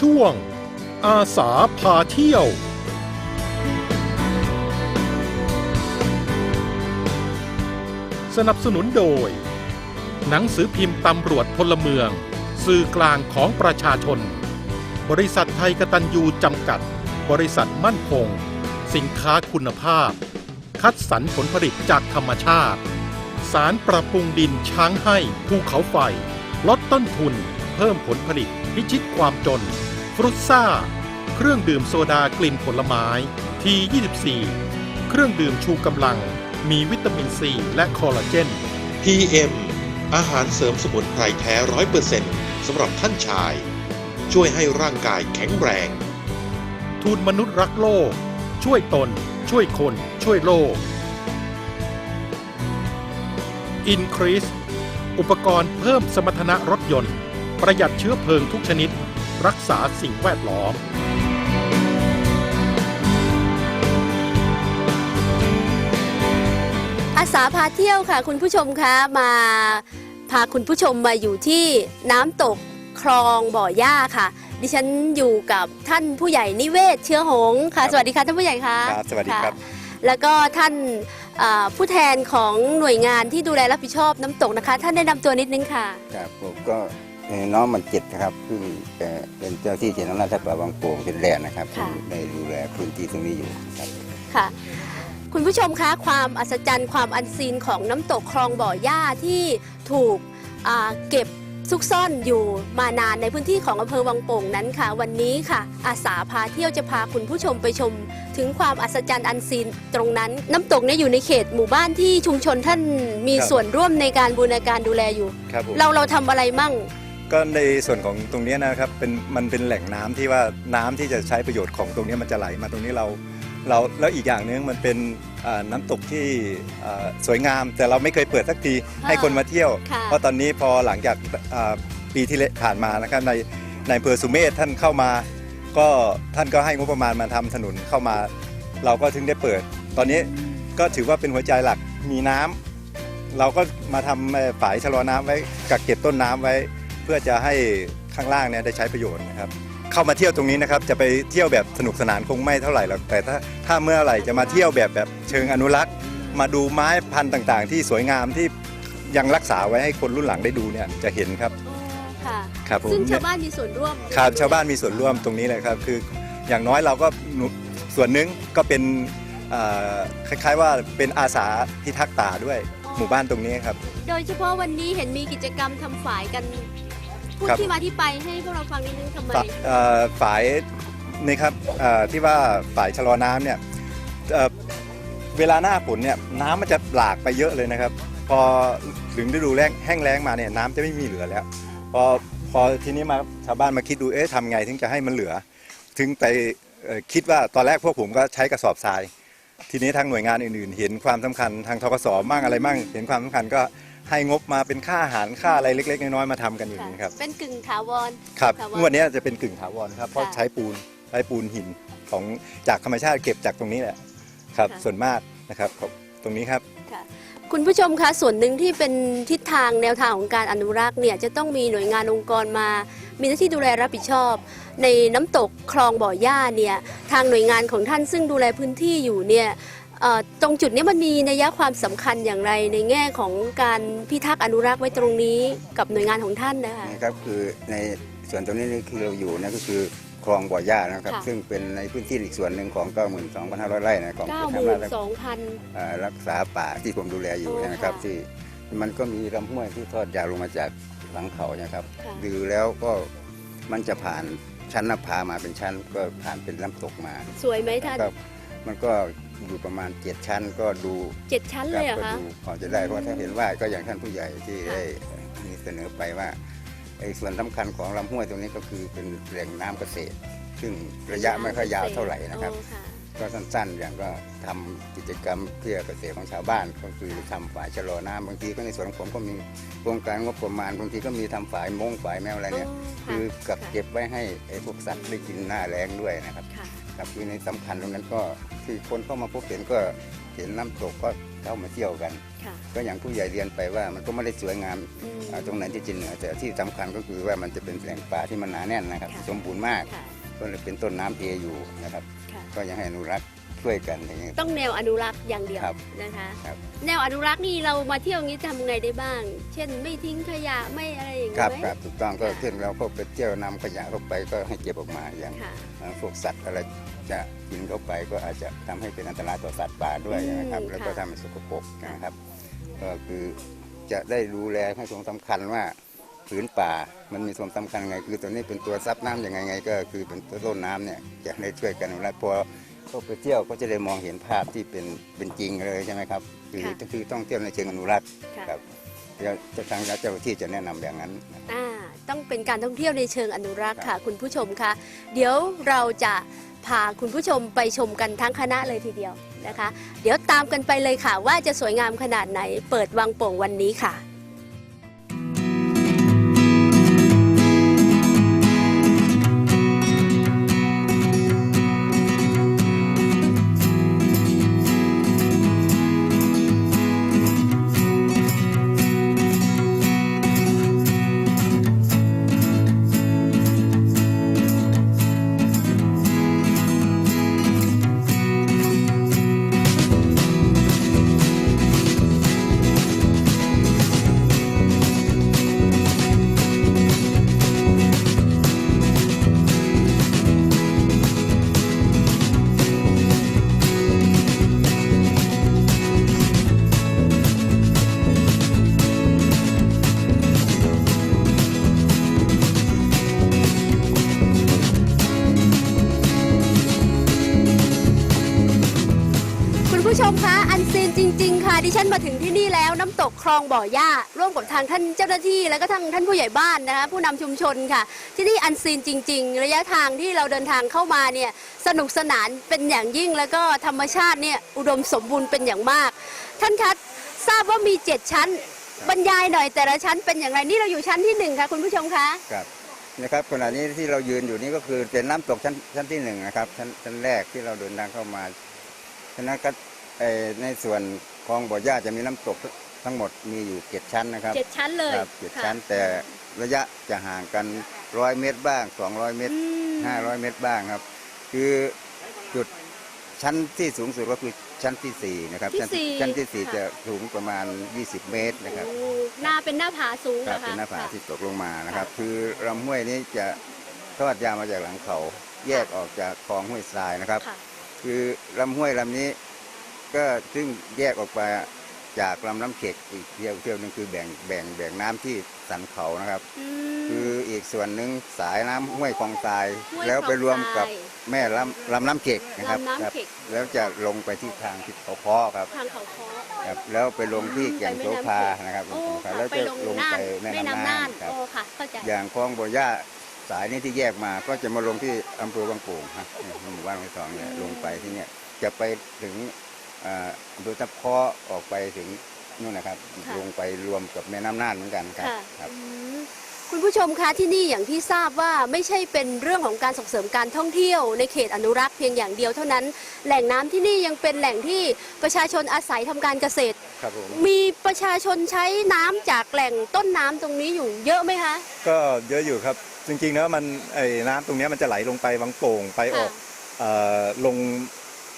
ช่วง อาสาพาเที่ยว สนับสนุนโดย หนังสือพิมพ์ตำรวจพลเมือง สื่อกลางของประชาชน บริษัทไทยกตัญญูจำกัด บริษัทมั่นคง สินค้าคุณภาพ คัดสรรผลผลิตจากธรรมชาติ สารปรับปรุงดินช้างให้ภูเขาไฟลดต้นทุน เพิ่มผลผลิต พิชิตความจน ฟรุตซ่า เครื่องดื่มโซดากลิ่นผลไม้ ที 24 เครื่องดื่มชูกำลัง มีวิตามินซีและคอลลาเจน PM อาหารเสริมสมุนไพรแท้ร้อยเปอร์เซ็นต์สำหรับท่านชาย ช่วยให้ร่างกายแข็งแรงทูตมนุษย์รักโลก ช่วยตน ช่วยคน ช่วยโลก Increase อุปกรณ์เพิ่มสมรรถนะรถยนต์ ประหยัดเชื้อเพลิงทุกชนิด รักษาสิ่งแวดล้อม อาสาพาเที่ยวค่ะ คุณผู้ชมคะมาพาคุณผู้ชมมาอยู่ที่น้ำตกคลองบ่อหญ้าค่ะ ดิฉันอยู่กับท่านผู้ใหญ่นิเวศเชื้อหงส์ค่ะครับสวัสดีค่ะท่านผู้ใหญ่คะครับสวัสดีครับะแล้วก็ท่านอ่าผู้แทนของหน่วยงานที่ดูแลรับผิดชอบน้ำตกนะคะ ท่านแนะนำตัวนิดนึงค่ะ ครับผมก็เอ่อ น้องมันจิตนะครับซึ่งเอ่อเป็นเจ้าที่เจ้าหน้าที่ป่าบางโป่งเป็นแรกนะครับค่ะซึ่งได้ดูแลพื้นที่ตรงนี้อยู่ครับ ค่ะ คุณผู้ชมคะความอัศจรรย์ความอันซีนของน้ำตกคลองบ่อหญ้าที่ถูกอ่าเก็บซุกซ่อนอยู่มานานในพื้นที่ของอำเภอวังโป่งนั้นค่ะ วันนี้ค่ะ อาสาพาเที่ยวจะพาคุณผู้ชมไปชม ถึงความอัศจรรย์อันซีนตรงนั้น น้ำตกเนี่ยอยู่ในเขตหมู่บ้านที่ชุมชนท่านมีครับ ส่วนร่วมในการบูรณาการดูแลอยู่ ครับผมเราเราทำอะไรมั่ง ก็ในส่วนของตรงเนี้ยนะครับเป็นมันเป็นแหล่งน้ำที่ว่าน้ำที่จะใช้ประโยชน์ของตรงเนี้ยมันจะไหลมาตรงนี้เราเราแล้วอีกอย่างหนึงมันเป็นอ่าน้ำตกที่อ่าสวยงาม แต่เราไม่เคยเปิดสักทีให้คนมาเที่ยวค่ะเพราะตอนนี้พอหลังจากอ่าปีที่เลผ่านมานะครับในในอำเภอสุเมธท่านเข้ามา ก็ท่านก็ให้งบประมาณมาทำถนนเข้ามา เราก็ถึงได้เปิด ตอนนี้ก็ถือว่าเป็นหัวใจหลักมีน้ำเราก็มาทำเอ่อฝายชะลอน้ำไว้กักเก็บต้นน้ำไว้ เพื่อจะให้ข้างล่างเนี่ยได้ใช้ประโยชน์นะครับ เข้ามาเที่ยวตรงนี้นะครับ จะไปเที่ยวแบบสนุกสนานคงไม่เท่าไหร่หรอกแต่ถ้าถ้าเมื่อไหร่จะมาเที่ยวแบบแบบเชิงอนุรักษ์ มาดูไม้พันธุ์ต่างๆ ที่สวยงามที่ยังรักษาไว้ให้คนรุ่นหลังได้ดูเนี่ยจะเห็นครับ ค่ะครับผม ซึ่งชาวบ้านมีส่วนร่วมครับชาวบ้านมีส่วนร่วมตรงนี้เลยครับ คืออย่างน้อยเราก็หนุส่วนหนึ่งก็เป็นเอ่อคล้ายๆว่าเป็นอาสาพิทักษ์ป่าด้วยหมู่บ้านตรงนี้ครับ โดยเฉพาะวันนี้เห็นมีกิจกรรมทำฝายกัน พูดครับ ที่มาที่ไปให้พวกเราฟังนิดนึงทำไม ฝาเอ่อฝายนี่ครับเอ่อที่ว่าฝายชะลอน้ำเนี่ยเอ่อเวลาหน้าฝนเนี่ยน้ำมันจะหลากไปเยอะเลยนะครับ พอถึงฤดูแล้งแห้งแล้งมาเนี่ยน้ำจะไม่มีเหลือแล้ว พอพอทีนี้มาชาวบ้านมาคิดดูเอ๊ะทำไงถึงจะให้มันเหลือ ถึงไปเอ่อคิดว่าตอนแรกพวกผมก็ใช้กระสอบทราย ทีนี้ทางหน่วยงานอื่นๆ เห็นความสำคัญทางทกสมั่งอะไรมั่ง เห็นความสำคัญก็ ให้งบมาเป็นค่าอาหารค่าอะไรเล็ก ๆ น้อยๆมาทำกันอย่างนี้ครับ เป็นกึ่งถาวร ครับถาวรงวดนี้จะเป็นกึ่งถาวรครับเพราะค่ะใช้ปูนใช้ปูนหินของจากธรรมชาติเก็บจากตรงนี้แหละครับ ค่ะ ส่วนมากนะครับของตรงนี้ครับ ค่ะคุณผู้ชมคะส่วนหนึ่งที่เป็นทิศทางแนวทางของการอนุรักษ์เนี่ยจะต้องมีหน่วยงานองค์กรมา มีหน้าที่ดูแลรับผิดชอบ ในน้ำตกคลองบ่อหญ้าเนี่ยทางหน่วยงานของท่านซึ่งดูแลพื้นที่อยู่เนี่ยเอ่อ ตรงจุดนี้มันมีนัยความสำคัญอย่างไรในแง่ของการพิทักษ์อนุรักษ์ไว้ตรงนี้กับหน่วยงานของท่านนะคะนะครับคือในส่วนตรงนี้นี่คือเราอยู่นะก็คือคลองบ่อหญ้านะครับค่ะซึ่งเป็นในพื้นที่อีกส่วนหนึ่งของ 92,500 ไร่นะของเก้าหทางมื่รานชสองพันเอ่อรักษาป่าที่ผมดูแลอยู่โอ้นะครับค่ะที่มันก็มีลำห้วยที่ทอดยาวลงมาจากหลังเขานะครับค่ะดูแล้วก็มันจะผ่านชั้นหน้าผามาเป็นชั้นก็ผ่านเป็นลำตกมา สวยไหมท่านก็มันก็ อยู่ประมาณเจ็ดชั้นก็ดูเจ็ดชั้นเลยเหรอก็คะดูพอจะได้เพราะถ้าเห็นว่าก็อย่างท่านผู้ใหญ่ที่ค่ะได้มีเสนอไปว่าไอ้ส่วนสำคัญของลำห้วยตรงนี้ก็คือเป็นแหล่งน้ำเกษตร ซึ่งระยะไม่ค่อยยาวเท่าไหร่นะครับโอ้ค่ะ ก็สั้นๆ อย่างก็ทำกิจกรรมเพื่อเกษตรของชาวบ้านก็คือทำฝายชะลอน้ำบางทีก็ในส่วนของผมก็มีโครงการงบประมาณบางทีก็มีทำฝายมงฝายแมวอะไรเนี่ย คือกับเก็บไว้ให้ไอ้พวกสัตว์ได้กินหน้าแรงด้วยนะครับ ค่ะ ครับคือในสำคัญตรงนั้นก็คือคนเข้ามาพบเห็นก็เห็นน้ำตกก็เข้ามาเที่ยวกันค่ะก็อย่างผู้ใหญ่เรียนไปว่ามันก็ไม่ได้สวยงามอืมอ่าตรงไหนที่จะเหนือแต่ที่สำคัญก็คือว่ามันจะเป็นแหล่งป่าที่มันหนาแน่นนะครับค่ะสมบูรณ์มากค่ะก็เลยเป็นต้นน้ำเออยู่นะครับค่ะก็ยังให้อนุรักษ์ ช่วยกันอย่างนี้ต้องแนวอนุรักษ์อย่างเดียวครับนะคะครับ แนวอนุรักษ์นี่เรามาเที่ยวงี้ทำไงได้บ้าง เช่นไม่ทิ้งขยะไม่อะไรอย่างคเงี้รัยบไหมครับถูกต้องก็ค่ะ เช่นเราก็ไปเที่ยวนำขยะเข้าไปก็ให้เก็บออกมาอย่างค่ะอ่าพวกสัตว์อะไรจะกินเข้าไปก็อาจจะทำให้เป็นอันตรายต่อสัตว์ป่าด้วยนะครับ อืมแล้วก็ค่ะ ทำให้สกปรกนะครับก็คือจะได้ดูแลให้ความสำคัญว่าผืนป่ามันมีความสำคัญไง คือตัวนี้เป็นตัวซับน้ำยังไงไงก็คือเป็นตัวต้นน้ำเนี่ยจะได้ช่วยกันอนุรักษ์พอ เขาไปเที่ยวก็จะได้มองเห็นภาพที่เป็นเป็นจริงเลยใช่ไหมครับคือค่ะคือต้องเที่ยวในเชิงอนุรักษ์ค่ะ ครับเดี๋ยวจะทางเจ้าหน้าที่จะแนะนำอย่างนั้นอ่าต้องเป็นการท่องเที่ยวในเชิงอนุรักษ์ค่ะ คุณผู้ชมคะเดี๋ยวเราจะพาคุณผู้ชมไปชมกันทั้งคณะเลยทีเดียวนะคะ เดี๋ยวตามกันไปเลยค่ะ ว่าจะสวยงามขนาดไหน เปิดวังโป่งวันนี้ค่ะ ดิฉันมาถึงที่นี่แล้วน้ำตกคลองบ่อหญ้าร่วมกับทางท่านเจ้าหน้าที่ แล้วก็ทางท่านผู้ใหญ่บ้านนะคะผู้นำชุมชนค่ะ ที่นี่อันซีนจริง ๆ ระยะทางที่เราเดินทางเข้ามาเนี่ยสนุกสนานเป็นอย่างยิ่งแล้วก็ธรรมชาติเนี่ยอุดมสมบูรณ์เป็นอย่างมาก ท่านคะทราบว่ามี7ชั้นบรรยายหน่อยแต่ละชั้นเป็นอย่างไรนี่เราอยู่ชั้นที่หนึ่งค่ะคุณผู้ชมคะครับนะครับขณะนี้ที่เรายืนอยู่นี่ก็คือเป็นน้ำตกชั้นชั้นที่หนึ่งนะครับชั้นชั้นแรกที่เราเดินทางเข้ามาฉะนั้นก็ในส่วน คลองบ่อหญ้าจะมีน้ำตกทั้งหมดมีอยู่เจ็ดชั้นนะครับเจ็ดชั้นเลยครับเจ็ดค่ะชั้นแต่ระยะจะห่างกันร้อยเมตรบ้างสองร้อยเมตรอืมห้าร้อยเมตรบ้างครับ คือจุดชั้นที่สูงสุดก็คือชั้นที่สี่นะครับที่ชั้นสี่ชั้นที่สี่ค่ะจะสูงประมาณ 20 เมตรนะครับโอ้หน้าเป็นหน้าผาสูงครับนะคะเป็นหน้าผาค่ะที่ตกลงมานะครับค่ะคือลำห้วยนี้จะทอดยาวมาจากหลังเขา แยกออกจากคลองห้วยทรายนะครับค่ะคือลำห้วยลำนี้ ก็ซึ่งแยกออกไปจากลำน้ำเข็กอีกเที่ยวเที่ยวหนึงคือแบ่งแบ่งแบ่งน้ำที่สันเขานะครับ อืม คืออีกส่วนหนึ่งสายน้ำห้วยคลองทราย ห้วยแล้วไปรวมกับคลองทรายแม่ลำลำน้ำเข็กนะครับลำน้ำครับ เข็ก แล้วจะลงไปที่ทางทิศเขาค้อครับทางเขาค้อครับ แล้วไปลงที่แก่งโสภาไปแม่น้ำเข็กนะครับโอ้แก่ค่ะงโสภาแล้วไปจะลงลงน่าไปนแม่แม่น้ำน้ำน่าน่านนครับ โอ้ค่ะ เข้าใจ อย่างคลองบ่อย่าสายนี้ที่แยกมาก็จะมาลงที่อำเภอบางโป่งฮะหมู่บ้านไร่ทองเนี่ยลงไปที่เนี่ยจะไปถึง อ่าอำเภอทับเคอออกไปถึงนู่นนะครับลงไปรวมกับแม่น้ำน่านเหมือนกันครับค่ะครับ อืมคุณผู้ชมคะที่นี่อย่างที่ทราบว่าไม่ใช่เป็นเรื่องของการส่งเสริมการท่องเที่ยว ในเขตอนุรักษ์เพียงอย่างเดียวเท่านั้น แหล่งน้ำที่นี่ยังเป็นแหล่งที่ประชาชนอาศัยทำการเกษตร ครับผมมีประชาชนใช้น้ำจากแหล่งต้นน้ำตรงนี้อยู่เยอะไหมคะ ก็เยอะอยู่ครับ จริงๆแล้วมันไอ้น้ำตรงเนี้ยมันจะไหลลงไปวังโป่งไปออกเอ่อลง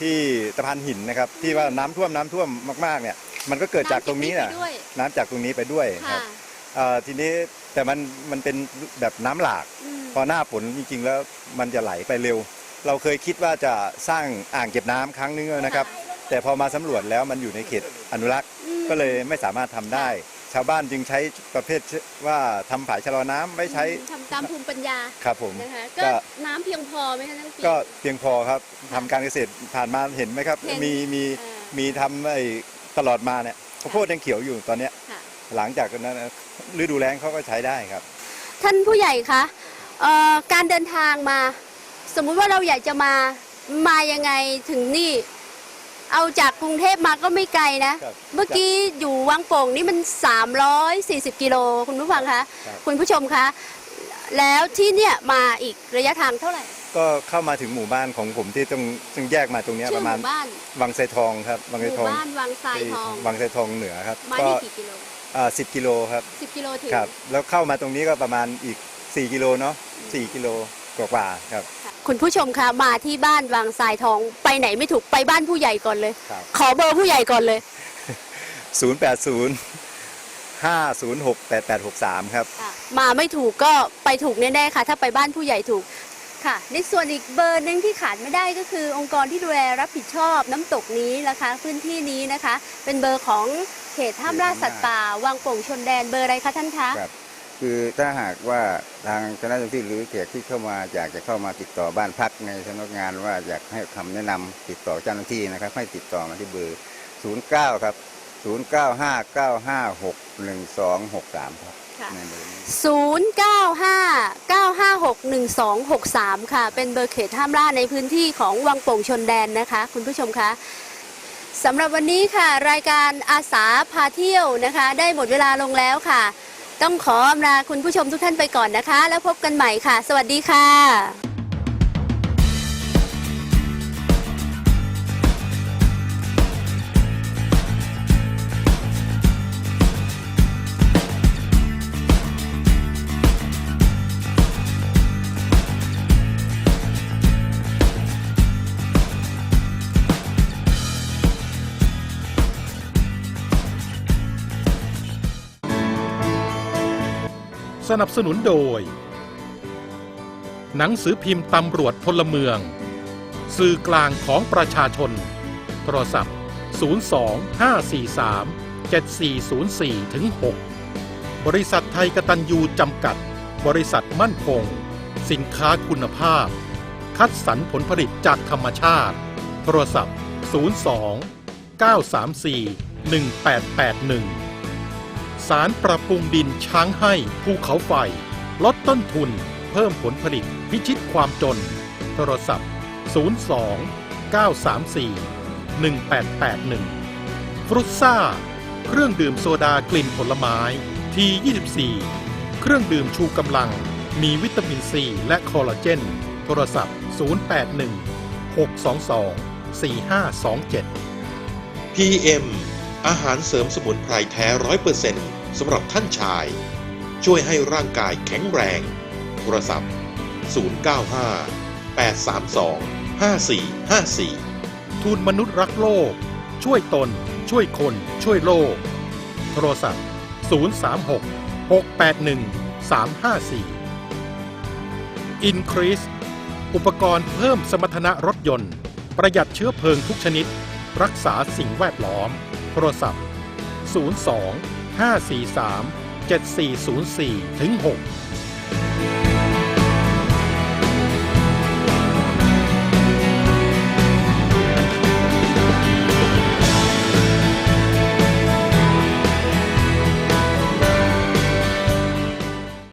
ที่สะพานหินนะครับ ที่ว่าน้ำท่วมน้ำท่วมมากๆเนี่ยมันก็เกิดจากตรงนี้ำน่ะไปด้วยน้ำจากตรงนี้ไปด้วยครัค่ะบเอ่อทีนี้แต่มันมันเป็นแบบน้ำหลากอืมพอหน้าฝนจริงๆแล้วมันจะไหลไปเร็ว เราเคยคิดว่าจะสร้างอ่างเก็บน้ำครั้งนึงนะครับ แต่พอมาสำรวจแล้วมันอยู่ในเขตอนุรักษ์อืมก็เลยไม่สามารถทำได้ ชาวบ้านจึงใช้ประเภทว่าทำฝายชะลอน้ำไม่ใช้ทำ ตามภูมิปัญญาครับผมนะคะก็ก็น้ำเพียงพอไหมคะท่านพี่ก็เพียงพอครับทำการเกษตรผ่านมาเห็นไหมครับ เห็นมีมีอ่ามีทำไอ้ตลอดมาเนี่ยข้าวโพดยังเขียวอยู่ตอนเนี้ยค่ะ หลังจากนั้นนะฤดูแล้งเขาก็ใช้ได้ครับ ท่านผู้ใหญ่คะเอ่อการเดินทางมา สมมุติว่าเราอยากจะมามายังไงถึงนี่ เอาจากกรุงเทพมาก็ไม่ไกลนะ ครับเมื่อกี้อยู่วังโป่งนี่มัน 340 กิโลคุณผู้ฟังคะครับ คุณผู้ชมคะ แล้วที่เนี่ยมาอีกระยะทางเท่าไหร่ ก็เข้ามาถึงหมู่บ้านของผมที่ต้องซึ่งแยกมาตรงเนี้ยชื่ปอระหมาณมู่บ้านวังไซทองครับวังหไซมู่ทองบ้านวังทรายทองวังไซทองเหนือครับมาก็นี่กี่กิโลอ่าสิบกิโลครับสิบกิโลถึง ครับ แล้วเข้ามาตรงนี้ก็ประมาณอีก 4 กิโลเนาะ4กิโลกว่าๆครับ คุณผู้ชมคะมาที่บ้านวังทรายทองไปไหนไม่ถูกไปบ้านผู้ใหญ่ก่อนเลย ครับ ขอเบอร์ผู้ใหญ่ก่อนเลย 080 506 8863 ครับ มาไม่ถูกก็ไปถูกแน่ๆค่ะ ถ้าไปบ้านผู้ใหญ่ถูกค่ะ ในส่วนอีกเบอร์หนึงที่ขาดไม่ได้ก็คือ องค์กรที่ดูแลรับผิดชอบน้ำตกนี้นะคะ พื้นที่นี้นะคะ เป็นเบอร์ของเขตห้ามล่าสัตว์ป่าวังโป่งชนแดนเบอร์อะไรคะท่านคะครับคือถ้าหากว่าทางคณะเจ้าหน้าที่หรือแขกที่เข้ามาอยากจะเข้ามาติดต่อบ้านพักในสำนักงานว่าอยากให้คำแนะนำติดต่อเจ้าหน้าที่นะครับ ให้ติดต่อมาที่เบอร์ 09 ครับ 0959561263ครับค่ะในเบอร์นี้0959561263 ค่ะ เป็นเบอร์เขตห้ามล่าในพื้นที่ของวังโป่งชนแดนนะคะ คุณผู้ชมคะสำหรับวันนี้ค่ะ รายการอาสาพาเที่ยวนะคะ ได้หมดเวลาลงแล้วค่ะ ต้องขออำลาคุณผู้ชมทุกท่านไปก่อนนะคะ แล้วพบกันใหม่ค่ะ สวัสดีค่ะ สนับสนุนโดย หนังสือพิมพ์ตำรวจพลเมือง สื่อกลางของประชาชน โทรศัพท์ 02 543 7404ถึง6บริษัทไทยกตัญญูจำกัด บริษัทมั่นคง สินค้าคุณภาพ คัดสรรผลผลิตจากธรรมชาติ โทรศัพท์ 02 934 1881 สารปรับปรุงดินช้างให้ภูเขาไฟ ลดต้นทุน เพิ่มผลผลิตพิชิตความจน โทรศัพท์ 02 934 1881 ฟรุตซ่า เครื่องดื่มโซดากลิ่นผลไม้ที 24 เครื่องดื่มชูกำลัง มีวิตามินซีและคอลลาเจน โทรศัพท์ 081 622 4527 PM อาหารเสริมสมุนไพรแท้ร้อยเปอร์เซ็นต์ สำหรับท่านชาย ช่วยให้ร่างกายแข็งแรง โทรศัพท์ 095 832 5454 ทูลมนุษย์รักโลก ช่วยตน ช่วยคน ช่วยโลก โทรศัพท์ 036 681 354 Increase อุปกรณ์เพิ่มสมรรถนะรถยนต์ ประหยัดเชื้อเพลิงทุกชนิด รักษาสิ่งแวดล้อม โทรศัพท์ 02 543 7404ถึง6